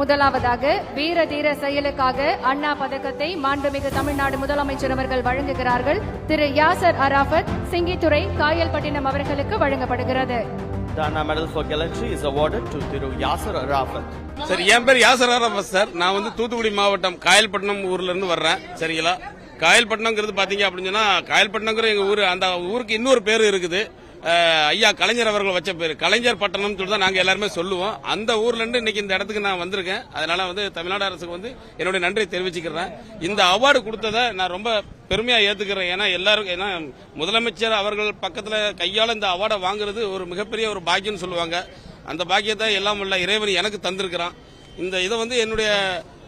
முதலாவதாக வீர தீர செயலுக்காக அண்ணா பதக்கத்தை மாண்புமிகு தமிழ்நாடு முதலமைச்சர் அவர்கள் வழங்குகிறார்கள். திரு யாசர் அராஃபத் சிங்கித்துறை காயல்பட்டினம் அவர்களுக்கு வழங்கப்படுகிறது. The Anna Medal for Gallantry is awarded to Thiru Yasser Arafat. Sir என் பேர் யாசர் ஆரம்பஸ் சார். நான் வந்து தூத்துக்குடி மாவட்டம் காயல்பட்டினம் ஊர்ல இருந்து வர்றேன். சரிங்களா? காயல்பட்டினம்ங்கிறது பாத்தீங்க அப்படின்னு சொன்னா காயல்பட்டினங்கிற எங்க ஊரு அந்த ஊருக்கு இன்னொரு பேர் இருக்குது. ஐயா கலைஞர் அவர்கள் வச்ச பேர். கலைஞர் பட்டணம் சொல்லி தான் நாங்க எல்லாருமே சொல்லுவோம். அந்த ஊர்ல இருந்து இன்னைக்கு இந்த இடத்துக்கு நான் வந்திருக்கேன். அதனால வந்து தமிழ்நாடு அரசுக்கு வந்து என்னுடைய நன்றியை தெரிவிச்சுக்கிறேன். இந்த அவார்டு கொடுத்ததை நான் ரொம்ப பெருமையா ஏத்துக்கிறேன். ஏன்னா எல்லாரும் ஏன்னா முதலமைச்சர் அவர்கள் பக்கத்துல கையால இந்த அவார்டை வாங்குறது ஒரு மிகப்பெரிய ஒரு பாக்கியம்னு சொல்லுவாங்க. அந்த பாக்கியத்தை எல்லாம் உள்ள இறைவன் எனக்கு தந்திருக்கிறான். இந்த இதை வந்து என்னுடைய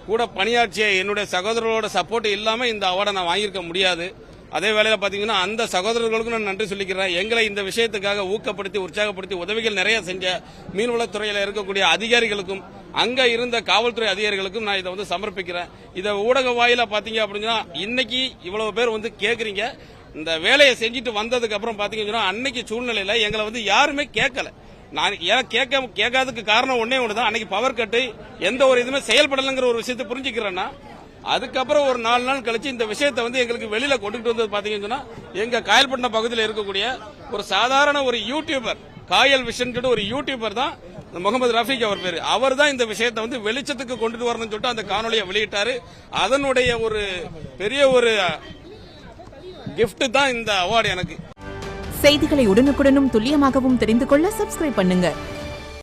கூட பணியாற்றிய என்னுடைய சகோதரர்களோட சப்போர்ட் இல்லாம இந்த அவார்டை நான் வாங்கியிருக்க முடியாது. அதே வேளையில பாத்தீங்கன்னா அந்த சகோதரர்களுக்கும் நான் நன்றி சொல்லிக்கிறேன். எங்களை இந்த விஷயத்துக்காக ஊக்கப்படுத்தி உற்சாகப்படுத்தி உதவிகள் நிறைய செஞ்ச மீன்வளத்துறையில இருக்கக்கூடிய அதிகாரிகளுக்கும் அங்க இருந்த காவல்துறை அதிகாரிகளுக்கும் நான் இதை வந்து சமர்ப்பிக்கிறேன். இதை ஊடக வாயில பாத்தீங்க அப்படின்னா இன்னைக்கு இவ்வளவு பேர் வந்து கேக்குறீங்க. இந்த வேலையை செஞ்சுட்டு வந்ததுக்கு அப்புறம் பாத்தீங்கன்னா அன்னைக்கு சூழ்நிலையில எங்களை வந்து யாருமே கேட்கல நான் ஏன் கேட்க கேட்காததுக்கு காரணம் ஒன்னே தான் அன்னைக்கு பவர் கட்டு எந்த ஒரு இதுவுமே செயல்படலைங்கிற ஒரு விஷயத்தை புரிஞ்சுக்கிறேன்னா அதுக்கப்புறம் ஒரு நாலு நாள் கழிச்சு இந்த விஷயத்தை வந்து எங்களுக்கு வெளியில கொண்டுட்டு வந்தது பாத்தீங்கன்னு சொன்னா எங்க காயல்பட்டினம் பகுதியில் இருக்கக்கூடிய ஒரு சாதாரண ஒரு யூடியூபர் காயல் விஷன் சொல்லிட்டு ஒரு யூடியூபர் தான் முகமது ரஃபீக் அவர் பேரு. அவர் தான் இந்த விஷயத்தை வந்து வெளிச்சத்துக்கு கொண்டுட்டு வரணும்னு சொல்லிட்டு அந்த காணொலியை வெளியிட்டாரு. அதனுடைய ஒரு பெரிய ஒரு கிஃப்ட் தான் இந்த அவார்டு எனக்கு. செய்திகளை உடனுக்குடனும் துல்லியமாகவும் தெரிந்து கொள்ள சப்ஸ்கிரைப் பண்ணுங்க.